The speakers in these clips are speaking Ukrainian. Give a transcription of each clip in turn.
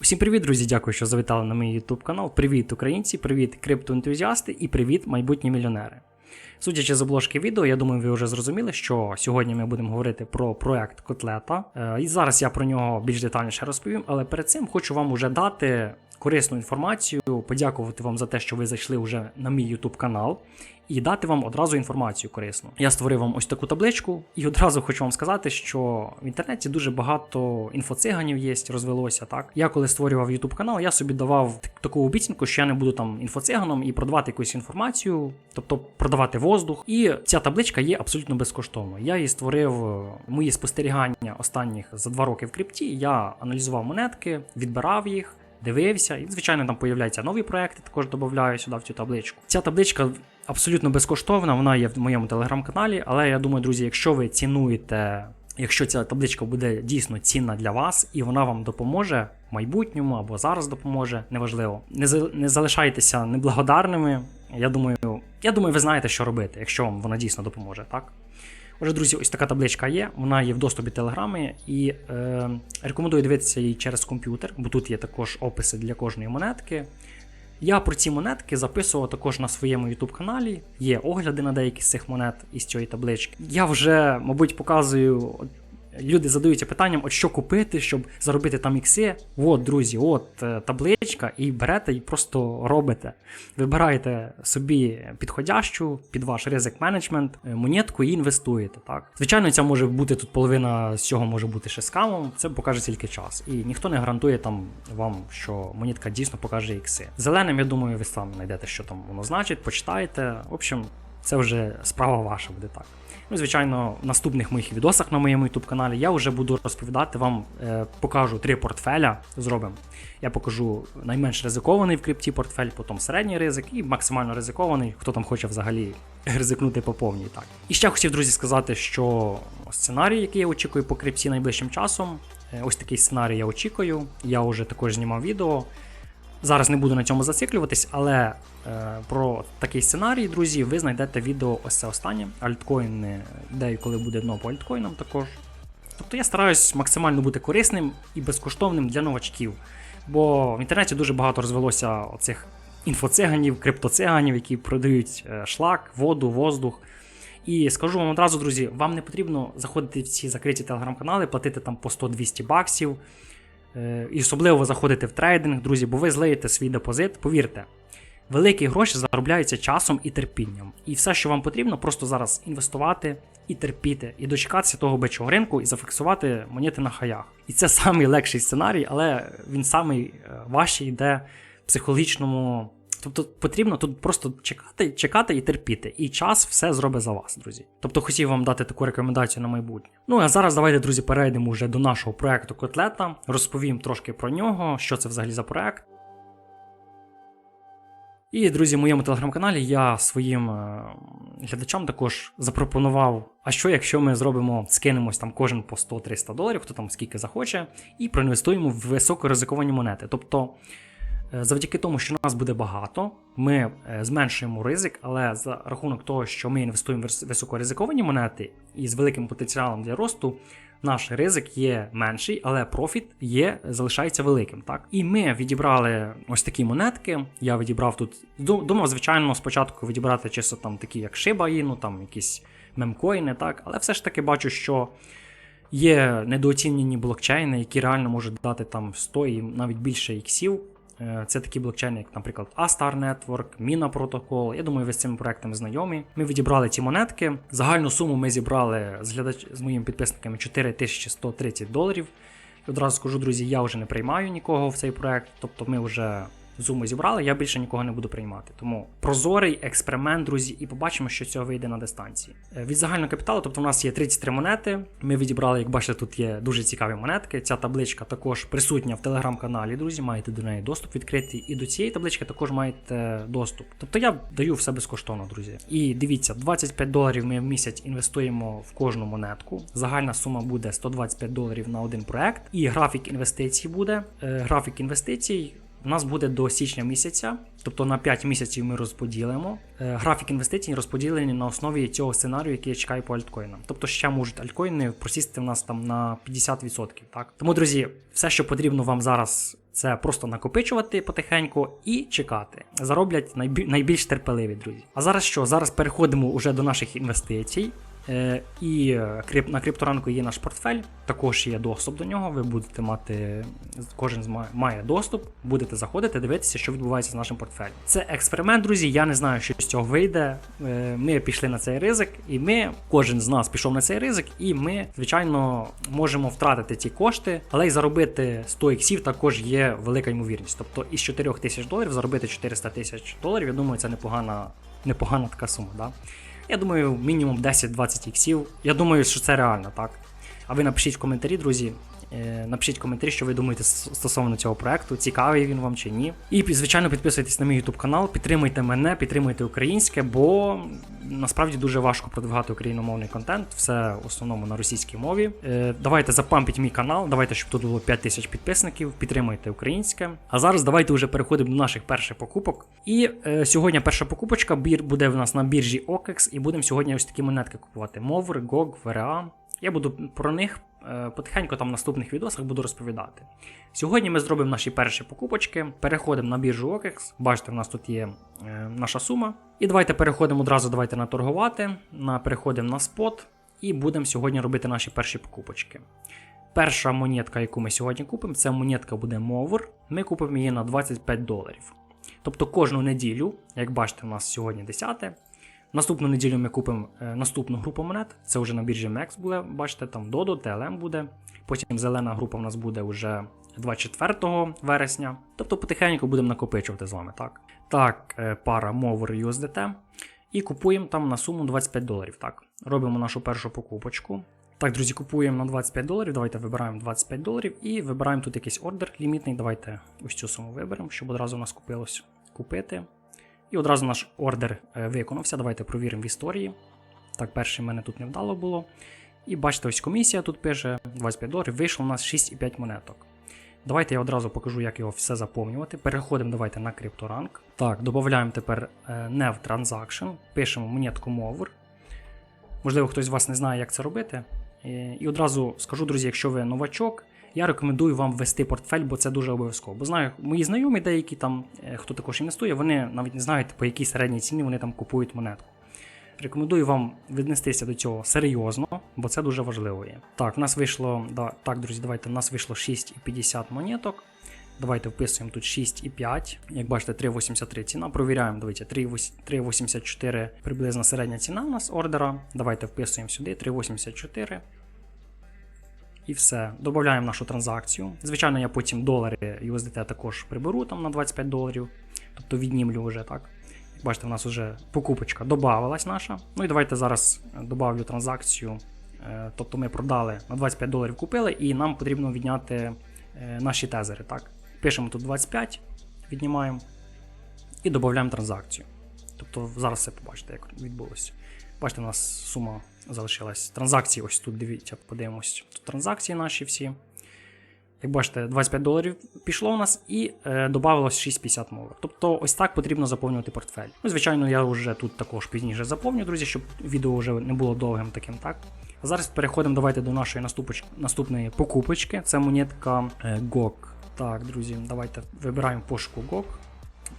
Усім привіт, друзі! Дякую, що завітали на мій YouTube канал. Привіт, українці, привіт, криптоентузіасти і привіт, майбутні мільйонери. Судячи з обложки відео, я думаю, ви вже зрозуміли, що сьогодні ми будемо говорити про проект Котлета. Е, І зараз я про нього більш детальніше розповім, але перед цим хочу вам уже дати корисну інформацію, подякувати вам за те, що ви зайшли вже на мій YouTube канал. І дати вам одразу інформацію корисну. Я створив вам ось таку табличку, і одразу хочу вам сказати, що в інтернеті дуже багато інфоциганів є, розвелося. Так я коли створював YouTube канал, я собі давав таку обіцянку, що я не буду там інфоциганом і продавати якусь інформацію, тобто продавати воздух. І ця табличка є абсолютно безкоштовною. Я її створив е, мої спостерігання останніх за два роки в крипті. Я аналізував монетки, відбирав їх. Дивився, і звичайно там появляються нові проекти, також додаю сюди в цю табличку. Ця табличка абсолютно безкоштовна, вона є в моєму телеграм-каналі, але я думаю, друзі, якщо ви цінуєте, якщо ця табличка буде дійсно цінна для вас і вона вам допоможе в майбутньому або зараз допоможе, неважливо. Не, за- не залишайтеся неблагодарними. Я думаю, я думаю, ви знаєте, що робити, якщо вам вона дійсно допоможе, так? Отже, друзі, ось така табличка є, вона є в доступі телеграми, і е, рекомендую дивитися її через комп'ютер, бо тут є також описи для кожної монетки. Я про ці монетки записував також на своєму YouTube каналі. Є огляди на деякі з цих монет із цієї таблички. Я вже, мабуть, показую. Люди задаються питанням, от що купити, щоб заробити там ікси. От, друзі, от е, табличка, і берете і просто робите. Вибираєте собі підходящу під ваш ризик менеджмент е, монетку і інвестуєте. Так, звичайно, ця може бути тут половина з цього може бути ще скамом. Це покаже тільки час. І ніхто не гарантує там вам, що монетка дійсно покаже ікси. Зеленим, я думаю, ви сам знайдете, що там воно значить, почитаєте. В общем, це вже справа ваша буде так. Ну, звичайно, в наступних моїх відосах на моєму YouTube каналі я вже буду розповідати вам, е, покажу три портфеля. Зробимо. Я покажу найменш ризикований в крипті портфель, потім середній ризик і максимально ризикований, хто там хоче взагалі ризикнути по повній. Так. І ще хотів, друзі, сказати, що сценарій, який я очікую по крипті найближчим часом, е, ось такий сценарій я очікую. Я вже також знімав відео. Зараз не буду на цьому зациклюватись, але е, про такий сценарій, друзі, ви знайдете відео ось це останнє. Альткоїни, де і коли буде дно по альткоїнам також. Тобто я стараюсь максимально бути корисним і безкоштовним для новачків. Бо в інтернеті дуже багато розвелося оцих інфоциганів, криптоциганів, які продають е, шлак, воду, воздух. І скажу вам одразу, друзі, вам не потрібно заходити в ці закриті телеграм-канали, платити там по 100-200 баксів. Е, І особливо заходите в трейдинг, друзі, бо ви злиєте свій депозит. Повірте, великі гроші заробляються часом і терпінням. І все, що вам потрібно, просто зараз інвестувати і терпіти, і дочекатися того бичого ринку і зафіксувати монети на хаях. І це самий легший сценарій, але він самий е, важчий йде в психологічному. Тобто потрібно тут просто чекати, чекати і терпіти. І час все зробить за вас, друзі. Тобто хотів вам дати таку рекомендацію на майбутнє. Ну а зараз давайте, друзі, перейдемо вже до нашого проекту Котлета. Розповім трошки про нього, що це взагалі за проект. І, друзі, в моєму телеграм-каналі я своїм е, глядачам також запропонував, а що якщо ми зробимо, скинемось там кожен по 100-300 доларів, хто там скільки захоче, і проінвестуємо в високоризиковані монети. Тобто, завдяки тому, що нас буде багато, ми е, зменшуємо ризик, але за рахунок того, що ми інвестуємо в високоризиковані монети і з великим потенціалом для росту, наш ризик є менший, але профіт є, залишається великим. Так? І ми відібрали ось такі монетки. Я відібрав тут. ду- Думав, звичайно, спочатку відібрати чисто там такі, як Shiba Inu, там якісь мемкоїни, так, але все ж таки бачу, що. Є недооцінені блокчейни, які реально можуть дати там 100 і навіть більше іксів. Е, Це такі блокчейни, як, наприклад, Astar Network, Mina Protocol. Я думаю, ви з цими проектами знайомі. Ми відібрали ці монетки. Загальну суму ми зібрали з глядач з моїми підписниками 4130 доларів. Одразу скажу, друзі, я вже не приймаю нікого в цей проект, тобто ми вже суму зібрали, я більше нікого не буду приймати. Тому прозорий експеримент, друзі, і побачимо, що цього вийде на дистанції. Е, Від загального капіталу, тобто у нас є 33 монети. Ми відібрали, як бачите, тут є дуже цікаві монетки. Ця табличка також присутня в телеграм-каналі, друзі. Маєте до неї доступ відкритий. І до цієї таблички також маєте доступ. Тобто я даю все безкоштовно, друзі. І дивіться, 25 доларів ми в місяць інвестуємо в кожну монетку. Загальна сума буде 125 доларів на один проект. І графік інвестицій буде. Е, Графік інвестицій. У нас буде до січня місяця, тобто на 5 місяців ми розподілимо. Е, Графік інвестицій розподілені на основі цього сценарію, який я чекаю по альткоїнам. Тобто ще можуть альткоїни просісти в нас там на 50%. Так? Тому, друзі, все, що потрібно вам зараз, це просто накопичувати потихеньку і чекати. Зароблять найбільш терпеливі, друзі. А зараз що? Зараз переходимо уже до наших інвестицій. Е, І е, на крипторанку є наш портфель, також є доступ до нього. Ви будете мати, кожен має доступ, будете заходити, дивитися, що відбувається з нашим портфелем. Це експеримент, друзі. Я не знаю, що з цього вийде. Е, Ми пішли на цей ризик, і ми, кожен з нас пішов на цей ризик, і ми, звичайно, можемо втратити ці кошти, але й заробити 100 іксів також є велика ймовірність. Тобто із 4 тисяч доларів заробити 400 тисяч доларів. Я думаю, це непогана, непогана така сума. Да? Я думаю, мінімум 10-20 іксів. Я думаю, що це реально, так? А ви напишіть в коментарі, друзі. е, Напишіть коментарі, що ви думаєте стосовно цього проекту, цікавий він вам чи ні. І звичайно підписуйтесь на мій YouTube канал, підтримуйте мене, підтримуйте українське, бо насправді дуже важко продвигати україномовний контент, все в основному на російській мові. Е, Давайте запампіть мій канал, давайте, щоб тут було 5 тисяч підписників, підтримуйте українське. А зараз давайте вже переходимо до наших перших покупок. І е, сьогодні перша покупочка буде в нас на біржі OKEX, і будемо сьогодні ось такі монетки купувати: Мовр, GOG, VRA. Я буду про них е, потихеньку там в наступних відосах буду розповідати. Сьогодні ми зробимо наші перші покупочки, переходимо на біржу OKEX. Бачите, в нас тут є е, наша сума. І давайте переходимо одразу давайте на торгувати, переходимо на спот і будемо сьогодні робити наші перші покупочки. Перша монетка, яку ми сьогодні купимо, це монетка буде Мовр. Ми купимо її на 25 доларів. Тобто кожну неділю, як бачите, у нас сьогодні 10. Наступну неділю ми купимо е, наступну групу монет. Це вже на біржі MEX буде, бачите, там Dodo, TLM буде. Потім зелена група в нас буде вже 24 вересня. Тобто потихеньку будемо накопичувати з вами, так? Так, е, пара Mover USDT. І купуємо там на суму 25 доларів. Так, робимо нашу першу покупочку. Так, друзі, купуємо на 25 доларів. Давайте вибираємо 25 доларів і вибираємо тут якийсь ордер лімітний. Давайте ось цю суму виберемо, щоб одразу у нас купилось купити. І одразу наш ордер е, виконався. Давайте провіримо в історії. Так, перший мене тут невдало було. І бачите, ось комісія тут пише 25 доларів. Вийшло у нас 6,5 монеток. Давайте я одразу покажу, як його все заповнювати. Переходимо давайте на CryptoRank. Так, додаємо тепер е, Nev Transaction, пишемо монетку Mover. Можливо, хтось з вас не знає, як це робити. Е, І одразу скажу, друзі, якщо ви новачок, я рекомендую вам ввести портфель, бо це дуже обов'язково. Бо знаю, мої знайомі деякі там, е, хто також інвестує, вони навіть не знають, по якій середній ціні вони там купують монетку. Рекомендую вам віднестися до цього серйозно, бо це дуже важливо є. Так, в нас вийшло, да, так, друзі, давайте, в нас вийшло 6,50 монеток. Давайте вписуємо тут 6,5. Як бачите, 3,83 ціна. Провіряємо, дивіться, 3,84 приблизно середня ціна у нас ордера. Давайте вписуємо сюди 3,84. І все. Додаємо нашу транзакцію. Звичайно, я потім долари USDT також приберу там на 25 доларів. Тобто віднімлю вже так. Бачите, в нас вже покупочка додавалась наша. Ну і давайте зараз добавлю транзакцію. Е, Тобто ми продали на 25 доларів купили, і нам потрібно відняти е, наші тезери. Так? Пишемо тут 25, віднімаємо і додаємо транзакцію. Тобто зараз все побачите, як відбулося. Бачите, у нас сума залишилась. Транзакції, ось тут дивіться, подивимось. Тут транзакції наші всі. Як бачите, 25 доларів пішло у нас і е, додавалось 6,50 мови. Тобто ось так потрібно заповнювати портфель. Ну, звичайно, я вже тут також пізніше заповню, друзі, щоб відео вже не було довгим таким, так? А зараз переходимо давайте до нашої наступної покупочки. Це монетка е, GOG. Так, друзі, давайте вибираємо пошуку GOG.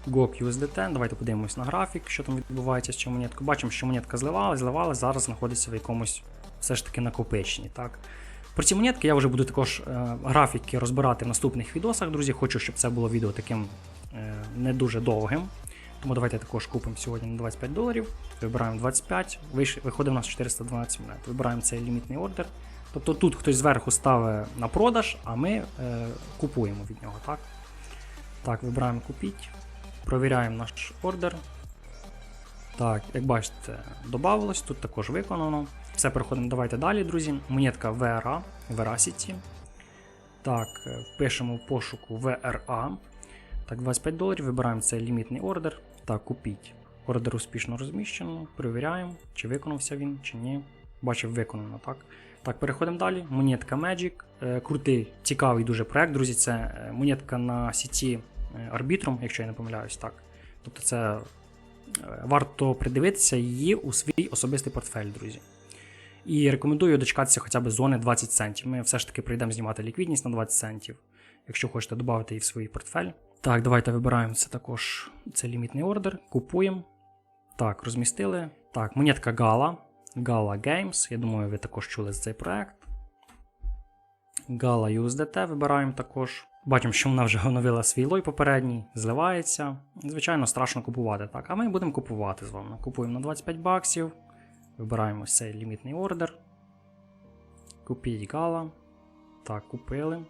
USDT. Давайте подивимось на графік, що там відбувається з цим монеткою. Бачимо, що монетка зливалась, зливалась, зараз знаходиться в якомусь все ж таки накопиченні. Так? Про ці монетки я вже буду також е, графіки розбирати в наступних відосах, друзі. Хочу, щоб це було відео таким е, не дуже довгим. Тому давайте також купимо сьогодні на 25 доларів. Вибираємо 25, виш- виходить у нас 412 монет. Вибираємо цей лімітний ордер. Тобто тут хтось зверху ставить на продаж, а ми е, купуємо від нього. Так, так вибираємо купіть. Провіряємо наш ордер. Так, як бачите, додавалось, тут також виконано. Все, переходимо, давайте далі, друзі. Монетка VRA, Veracity. Так, е, впишемо в пошуку VRA. Так, 25 доларів, вибираємо цей лімітний ордер. Так, купіть. Ордер успішно розміщено. Перевіряємо, чи виконався він, чи ні. Бачив, виконано, так. Так, переходимо далі. Монетка Magic. Е, крутий, цікавий дуже проект, друзі. Це е, монетка на сіті е, арбітром, якщо я не помиляюсь, так. Тобто це е, варто придивитися її у свій особистий портфель, друзі. І рекомендую дочекатися хоча б зони 20 центів. Ми все ж таки прийдемо знімати ліквідність на 20 центів, якщо хочете додати її в свій портфель. Так, давайте вибираємо це також. Це лімітний ордер. Купуємо. Так, розмістили. Так, монетка Gala. Gala Games. Я думаю, ви також чули за цей проект. Gala USDT вибираємо також. Бачимо, що вона вже оновила свій лой попередній, зливається. Звичайно, страшно купувати. Так, а ми будемо купувати з вами. Купуємо на 25 баксів. Вибираємо цей лімітний ордер. Купіть Gala. Так, купили.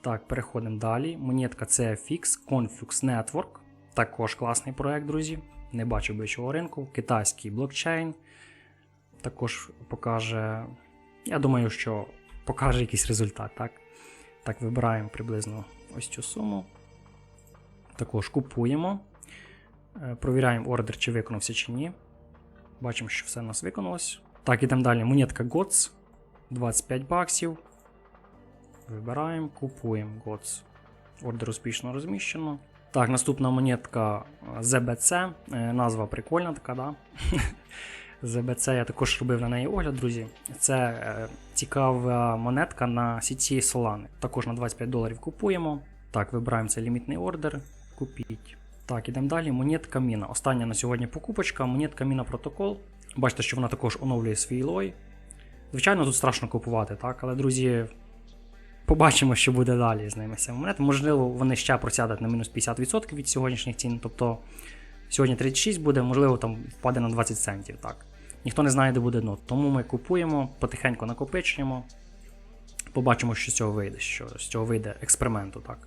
Так, переходимо далі. Монетка CFX Conflux Network. Також класний проект, друзі. Не бачу бичого ринку. Китайський блокчейн. Також покаже. Я думаю, що покаже якийсь результат. Так, так вибираємо приблизно ось цю суму. Також купуємо. Е, Провіряємо ордер, чи виконався чи ні. Бачимо, що все у нас виконалось. Так, ідемо далі. Монетка GOTS. 25 баксів. Вибираємо, купуємо GOTS. Ордер успішно розміщено. Так, наступна монетка е, ZBC. Е, Назва прикольна така, да? ZBC я також робив на неї огляд, друзі. Це е, цікава монетка на сіті Solana. Також на 25 доларів купуємо. Так, вибираємо цей лімітний ордер. Купіть. Так, ідемо далі. Монетка Міна. Остання на сьогодні покупочка. Монетка Міна протокол. Бачите, що вона також оновлює свій лой. Звичайно, тут страшно купувати, так, але, друзі, побачимо, що буде далі з ними цими монетами. Можливо, вони ще просядуть на мінус 50% від сьогоднішніх цін. Тобто сьогодні 36 буде, можливо, там впаде на 20 центів. так. Ніхто не знає, де буде дно. Тому ми купуємо, потихеньку накопичуємо. Побачимо, що з цього вийде, що з цього вийде експерименту. так.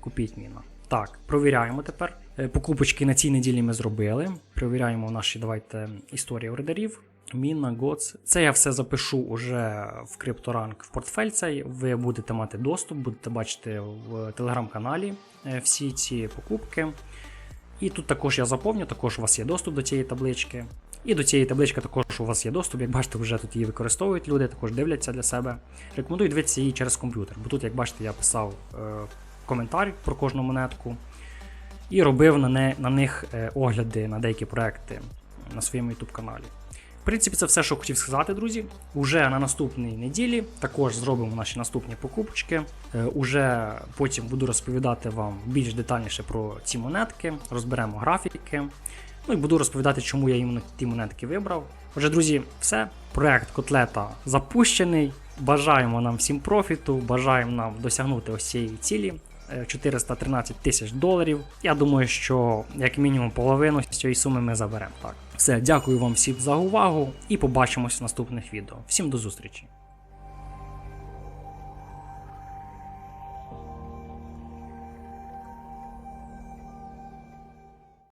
Купіть міна. Так, провіряємо тепер. Е, Покупочки на цій неділі ми зробили. Провіряємо наші давайте історії ордерів. Міна, Гоц. Це я все запишу уже в крипторанк в портфель цей. Ви будете мати доступ, будете бачити в телеграм-каналі е, всі ці покупки. І тут також я заповню, також у вас є доступ до цієї таблички. І до цієї таблички також у вас є доступ. Як бачите, вже тут її використовують люди, також дивляться для себе. Рекомендую дивитися її через комп'ютер, бо тут, як бачите, я писав е, коментар про кожну монетку і робив на, не, на них е, огляди на деякі проекти на своєму YouTube каналі. В принципі, це все, що хотів сказати, друзі. Уже на наступній неділі також зробимо наші наступні покупочки. Е, Уже потім буду розповідати вам більш детальніше про ці монетки, розберемо графіки. Ну і буду розповідати, чому я іменно ті монетки вибрав. Отже, друзі, все. Проект котлета запущений. Бажаємо нам всім профіту, бажаємо нам досягнути ось цієї цілі. е, 413 тисяч доларів. Я думаю, що як мінімум половину з цієї суми ми заберемо. Так, все, дякую вам всім за увагу і побачимось в наступних відео. Всім до зустрічі!